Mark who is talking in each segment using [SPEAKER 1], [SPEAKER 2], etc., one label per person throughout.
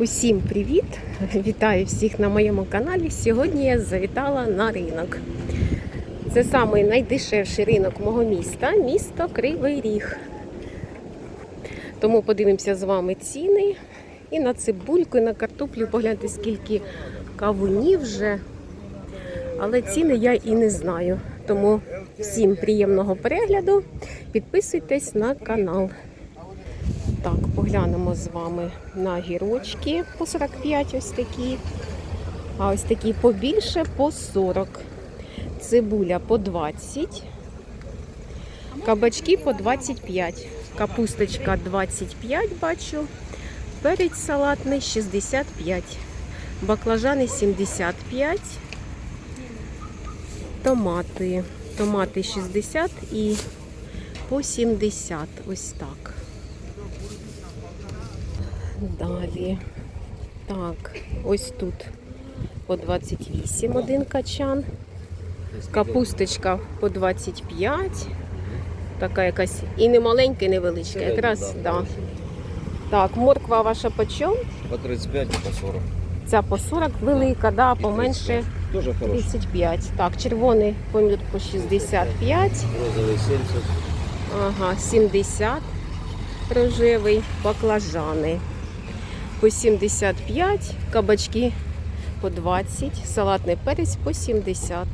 [SPEAKER 1] Усім привіт! Вітаю всіх на моєму каналі. Сьогодні я завітала на ринок. Це самий найдешевший ринок мого міста місто Кривий Ріг. Тому подивимося з вами ціни. І на цибульку, і на картоплю. Погляньте, скільки кавунів вже. Але ціни я і не знаю. Тому всім приємного перегляду. Підписуйтесь на канал. Так, поглянемо з вами на гірочки по 45 ось такі. А ось такі побільше по 40. Цибуля по 20. Кабачки по 25. Капусточка 25 бачу. Перець салатний 65. Баклажани 75. Томати. Томати 60 і по 70. Ось так. Далі. Так, ось тут по 28 один качан. Капусточка по 25. Така якась і не маленька, і невеличка. Якраз, да. Так, морква ваша по чому?
[SPEAKER 2] По 35 и по 40.
[SPEAKER 1] Ця по 40 велика, да, поменше
[SPEAKER 2] Тоже хороший.
[SPEAKER 1] 35. Так, червоний помідор по 65.
[SPEAKER 2] Розовый 70.
[SPEAKER 1] Ага, 70 рожевий, баклажани по 75, кабачки по 20, салатний перець по 70.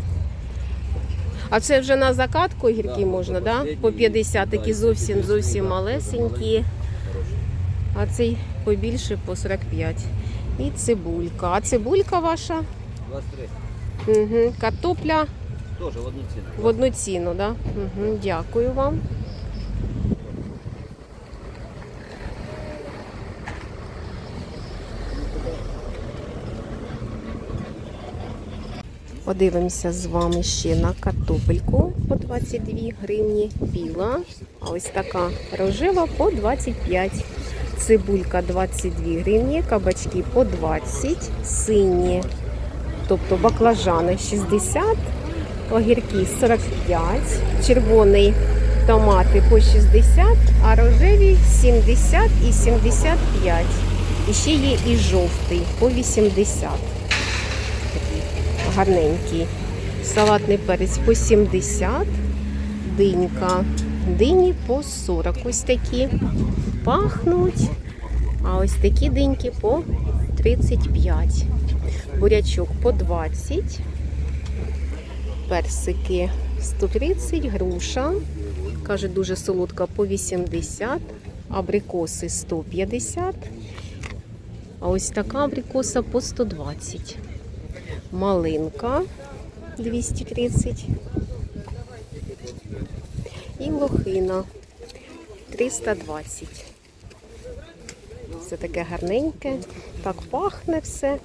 [SPEAKER 1] А це вже на закатку гірки
[SPEAKER 2] Да,
[SPEAKER 1] можна, да? По 50,
[SPEAKER 2] да,
[SPEAKER 1] такі зовсім зовсім малесенькі, а цей побільше по 45. І цибулька. А цибулька ваша?
[SPEAKER 2] 23.
[SPEAKER 1] Угу. Картопля
[SPEAKER 2] Тоже в одну цену.
[SPEAKER 1] в одну ціну, да? Угу. Дякую вам. Подивимося з вами ще на картопельку по 22 гривні, біла. А ось така рожева по 25. Цибулька 22 гривні, кабачки по 20, сині, тобто баклажани 60, огірки 45, червоний томати по 60, а рожеві 70 і 75. І ще є і жовтий по 80. Гарненький. Салатний перець по 70, динька. Дині по 40. Ось такі пахнуть. А ось такі диньки по 35. Бурячок по 20. Персики 130, груша. Каже, дуже солодка по 80, абрикоси 150. А ось така абрикоса по 120. Малинка 230. І лохина 320. Все таке гарненьке. Так пахне все.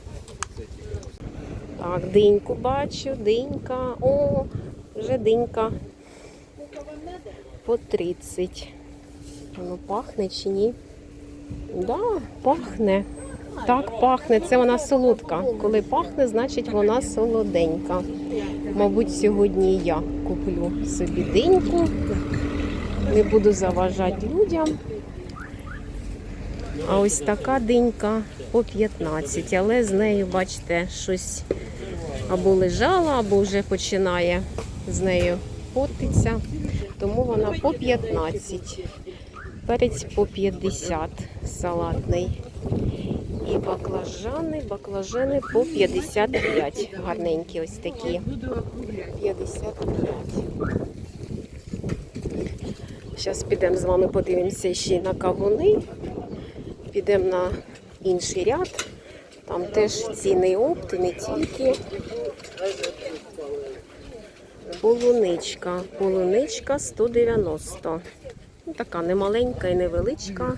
[SPEAKER 1] Так, диньку бачу, динька. О, вже динька. По 30. Воно пахне чи ні? Да, пахне. Так, пахне. Це вона солодка. Коли пахне, значить вона солоденька. Мабуть, сьогодні я куплю собі диньку. Не буду заважати людям. А ось така динька по 15. Але з нею, бачите, щось або лежала, або вже починає з нею портитися. Тому вона по 15. Перець по 50 салатний. І баклажани, баклажани по 55. Гарненькі ось такі. 55. Зараз підемо з вами подивимося ще на кавуни. Підемо на інший ряд. Там теж ціни опти, не тільки. Полуничка. Полуничка 190. Ну, така немаленька і невеличка.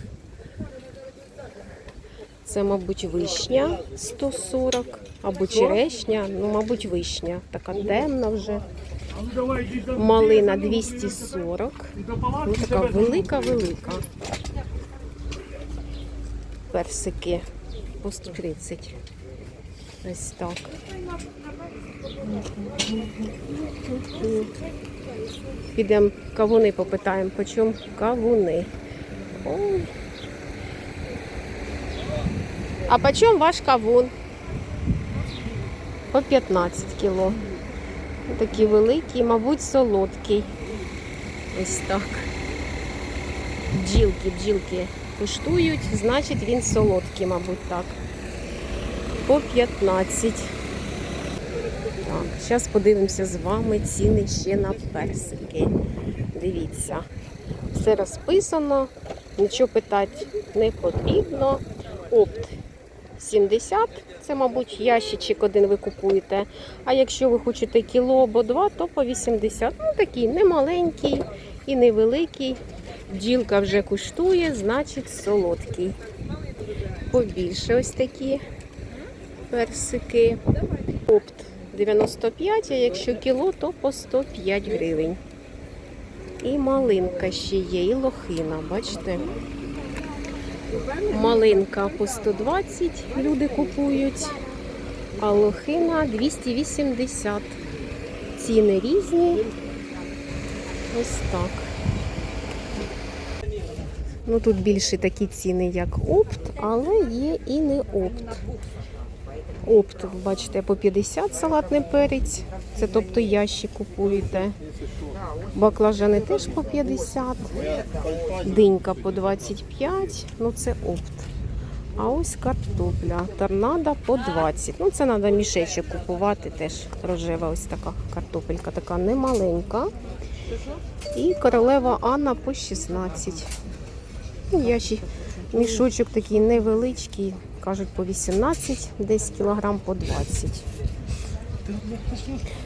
[SPEAKER 1] Це, мабуть, вишня 140 або черешня, ну, мабуть, вишня. Така темна вже. Малина 240. Ну, така велика-велика. Персики по 130. Ось так. Підемо кавуни попитаємо, по чому кавуни. Ой. А по чому ваш кавун? По 15 кіло. Такий великий, мабуть, солодкий. Ось так. Бджілки, бджілки куштують, значить він солодкий, мабуть, так. По 15. Так, зараз подивимося з вами ціни ще на персики. Дивіться, все розписано, нічого питати не потрібно. Опт 70, це, мабуть, ящичок один ви купуєте. А якщо ви хочете кіло або два, то по 80. Ну такий не маленький і невеликий. Бджілка вже куштує, значить солодкий. Побільше ось такі персики. Опт 95, а якщо кіло, то по 105 гривень. І малинка ще є, і лохина, бачите? Малинка по 120 люди купують, а лохина 280. Ціни різні. Ось так. Ну тут більше такі ціни, як опт, але є і не опт. Опт, бачите, по 50 салатний перець. Це тобто ящик купуєте. Баклажани теж по 50. Динька по 25. Ну це опт. А ось картопля. Торнадо по 20. Ну це треба мішечок купувати теж. Рожева ось така картопелька, така немаленька. І королева Анна по 16. Ну, ящик, мішочок такий невеличкий, кажуть по 18, десь кілограм по 20.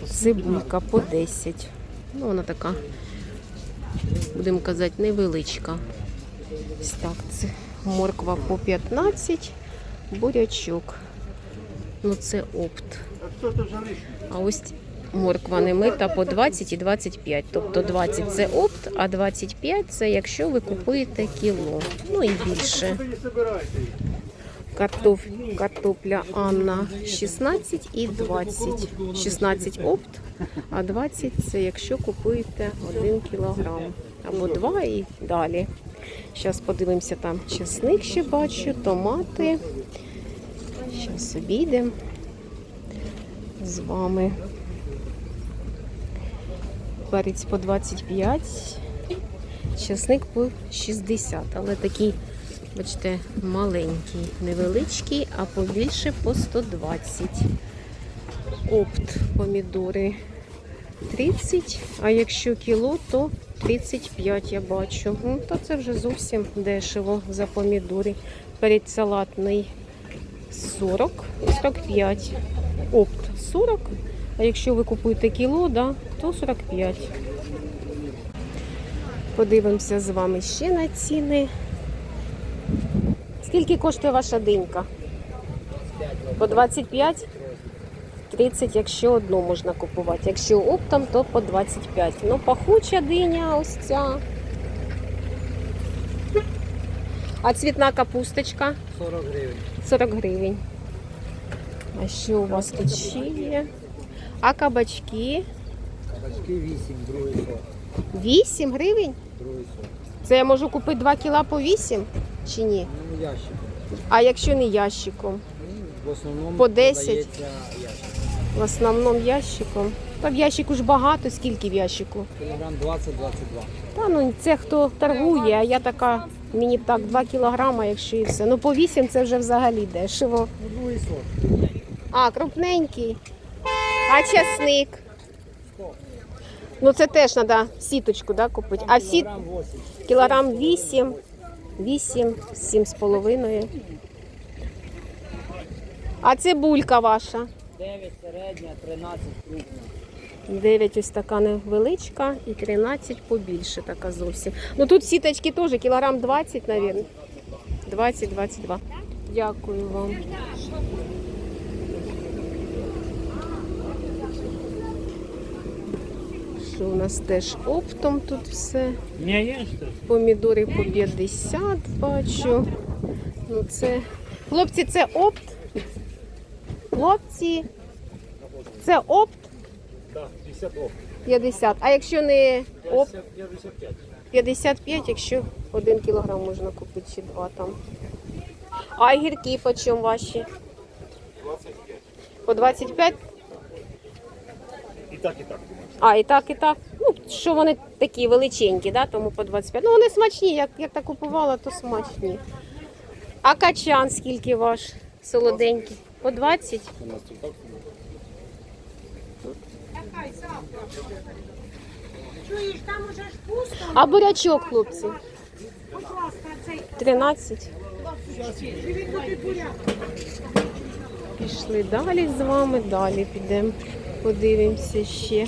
[SPEAKER 1] Цибулька по 10. Ну, вона така, будемо казати, невеличка. Ось так, це морква по 15, бурячок. Ну, це опт. А ось морква не мита по 20 і 25. Тобто 20 це опт, а 25 це якщо ви купуєте кіло. Ну і більше. Картоф, картопля Анна 16 і 20. 16 опт, а 20 це якщо купуєте 1 кілограм. Або 2 і далі. Зараз подивимося, там чесник ще бачу, томати. Зараз обійдемо з вами. Перець по 25, чесник по 60, але такий, бачите, маленький, невеличкий, а побільше по 120. Опт помідори 30, а якщо кіло, то 35 я бачу. Ну, то це вже зовсім дешево за помідори. Перець салатний 40 і 45. Опт 40, а якщо ви купуєте кіло, да, то 45. Подивимося з вами ще на ціни. Скільки коштує ваша динька? По 25? 30, якщо одну можна купувати. Якщо оптом, то по 25. Ну, пахуча диня ось ця. А цвітна капусточка?
[SPEAKER 2] 40 гривень.
[SPEAKER 1] 40 гривень. А що у вас тут ще є? А кабачки?
[SPEAKER 2] Кабачки 8, другий сорт.
[SPEAKER 1] 8 гривень?
[SPEAKER 2] Другий сорт.
[SPEAKER 1] Це я можу купити 2 кіла по 8 чи ні?
[SPEAKER 2] Ну, ящик.
[SPEAKER 1] А якщо не ящиком?
[SPEAKER 2] В основному
[SPEAKER 1] По 10.
[SPEAKER 2] продається ящик.
[SPEAKER 1] В основному ящиком. Та в ящику ж багато, скільки в ящику?
[SPEAKER 2] Кілограм 20-22.
[SPEAKER 1] Та ну це хто торгує, а я така, мені б так 2 кілограма, якщо і все. Ну по 8 це вже взагалі дешево.
[SPEAKER 2] Ну, другий сорт.
[SPEAKER 1] А, крупненький. А часник? Ну це теж треба сіточку да, купити. А всі
[SPEAKER 2] Кілограм 8.
[SPEAKER 1] кілограм 8, 8, 7 з половиною. А цибулька ваша?
[SPEAKER 2] 9 середня, 13 крупна.
[SPEAKER 1] 9 ось така невеличка і 13 побільше така зовсім. Ну тут сіточки теж кілограм 20, мабуть. 20-22. Дякую вам. Що у нас теж оптом тут все. Помідори по 50 бачу. Ну це. Хлопці, це опт. Хлопці. Це опт
[SPEAKER 2] Так, 50 оп.
[SPEAKER 1] 50. А якщо не опт,
[SPEAKER 2] 55.
[SPEAKER 1] 55, якщо один кілограм можна купити чи два там. А гірки по чому ваші?
[SPEAKER 3] 25.
[SPEAKER 1] По 25?
[SPEAKER 3] І так, і так.
[SPEAKER 1] А, і так, і так. Ну, що вони такі величенькі, да? тому по 25. Ну, вони смачні, як, як так купувала, то смачні. А качан скільки ваш? Солоденький? По 20?
[SPEAKER 4] Чуєш, там уже ж пусто,
[SPEAKER 1] А бурячок, хлопці?
[SPEAKER 4] будь
[SPEAKER 1] 13.
[SPEAKER 4] живі купи буряк.
[SPEAKER 1] Пішли далі з вами, далі підемо. Подивимося ще.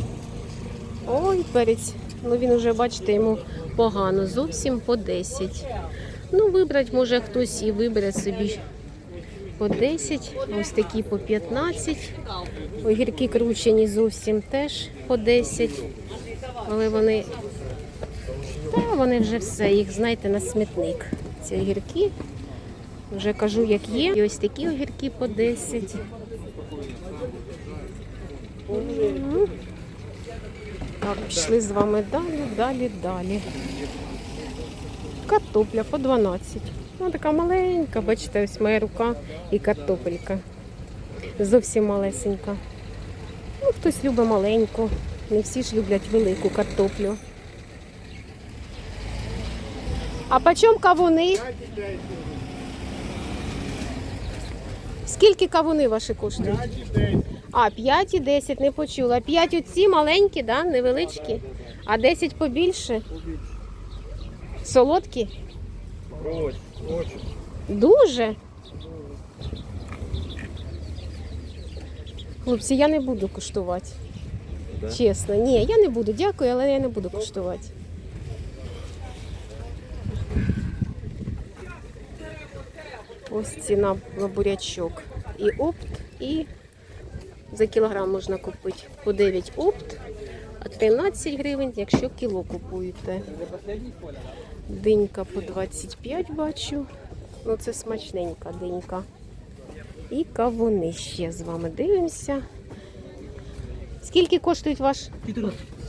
[SPEAKER 1] Ой, перець. Ну він уже, бачите, йому погано. Зовсім по 10. Ну, вибрати може хтось і вибере собі по 10. Ось такі по 15. Огірки кручені зовсім теж по 10. Але вони. Та вони вже все, їх знаєте, на смітник. Ці огірки. Вже кажу, як є. І ось такі огірки по 10. Так, пішли з вами далі, далі, далі. Картопля по 12. Ну, така маленька, бачите, ось моя рука і картопелька. Зовсім малесенька. Ну, хтось любить маленьку. Не всі ж люблять велику картоплю. А по чому кавуни? Скільки кавуни ваші коштують? А, 5 і 10, не почула. 5 оці маленькі, да? невеличкі, а 10 побільше. Солодкі? Дуже. Хлопці, я не буду куштувати. Чесно, ні, я не буду. Дякую, але я не буду куштувати. Ось ціна на бурячок. І опт, і за кілограм можна купити по 9 опт, а 13 гривень, якщо кіло купуєте. Динька по 25 бачу. Ну, це смачненька динька. І кавуни ще з вами дивимося. Скільки коштують ваш?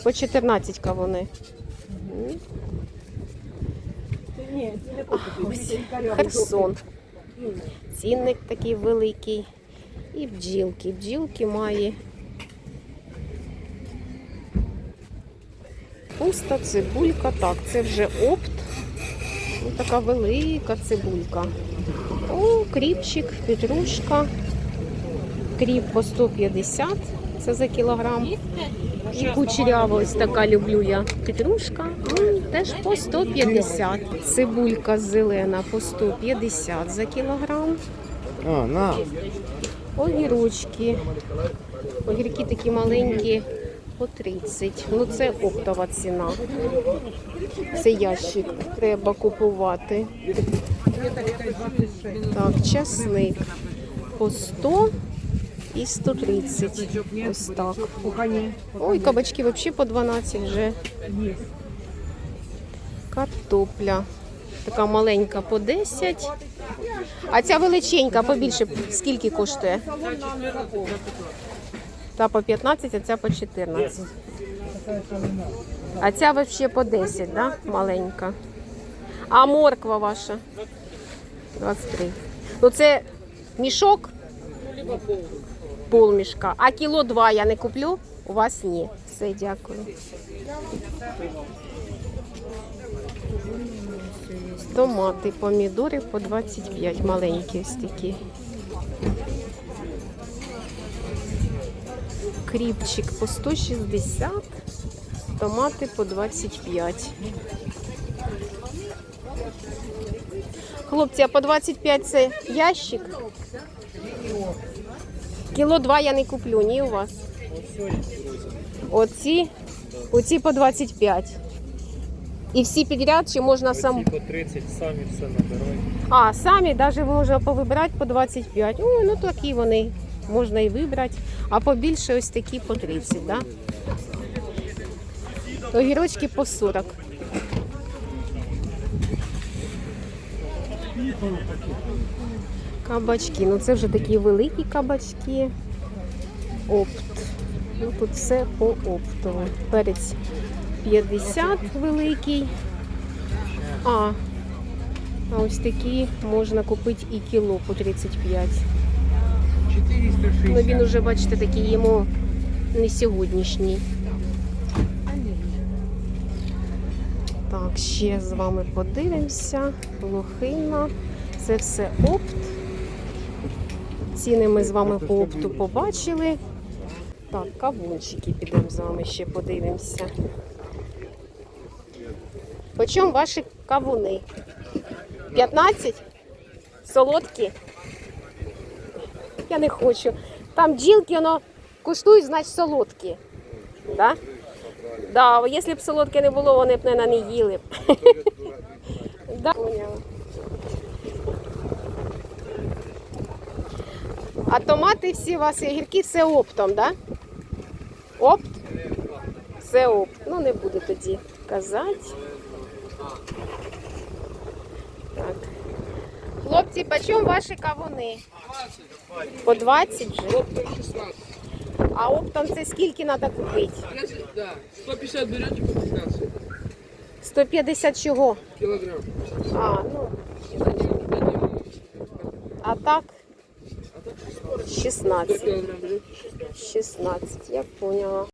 [SPEAKER 1] По 14 кавуни. Мгм. А, ось Херсон. Цінник такий великий. І бджілки. Бджілки має. Пуста цибулька. Так, це вже опт. Ну, така велика цибулька. О, кріпчик, петрушка. Кріп по 150. Це за кілограм. І кучерява ось така люблю я. Петрушка теж по 150. Цибулька зелена по 150 за кілограм.
[SPEAKER 3] А, на.
[SPEAKER 1] Огірочки. Огірки такі маленькі по 30. Ну це оптова ціна. Це ящик треба купувати. Так, часник по 100 і 130. Ось так. Ой, кабачки взагалі по 12 вже. Картопля. Така маленька по 10. А ця величенька побільше скільки коштує? Та по 15, а ця по 14. А ця взагалі по 10, да? Маленька. А морква ваша? 23. Ну це мішок? Пол мішка. А кіло два я не куплю? У вас ні. Все, дякую. Томати, помідори по 25, маленькі ось. Кріпчик по 160, томати по 25. Хлопці, а по 25 це ящик? Кіло два я не куплю, ні у вас? Оці, оці по 25. І всі підряд, чи можна сам.
[SPEAKER 2] По 30 самі все набирають.
[SPEAKER 1] А, самі навіть можна повибирати по 25. Ой, ну такі вони. Можна і вибрати. А побільше ось такі по 30, да? Огірочки по 40. Кабачки. Ну це вже такі великі кабачки. Опт. Ну тут все по оптову. Перець 50 великий. А, А ось такі можна купити і кіло по 35. Ну він уже, бачите, такий йому не сьогоднішній. Так, ще з вами подивимося. Лохина. Це все опт. Ціни ми з вами по опту побачили. Так, кавунчики підемо з вами ще подивимося. По чому ваші кавуни? 15? Солодкі? Я не хочу. Там бджілки, воно коштують, значить солодкі. Да? Да, якщо б солодке не було, вони б, мабуть, не їли. Да. А томати всі у вас огірки все оптом, да? Опт? Все опт. Ну, не буду тоді казати. Так. Хлопці, по чому ваші кавуни? По 20 вже? А оптом це скільки треба купити?
[SPEAKER 5] Да, 150 берете по 15
[SPEAKER 1] 150 чого?
[SPEAKER 5] килограмм.
[SPEAKER 1] А, ну. А так? 16.
[SPEAKER 5] килограмм берете?
[SPEAKER 1] 16, я поняла.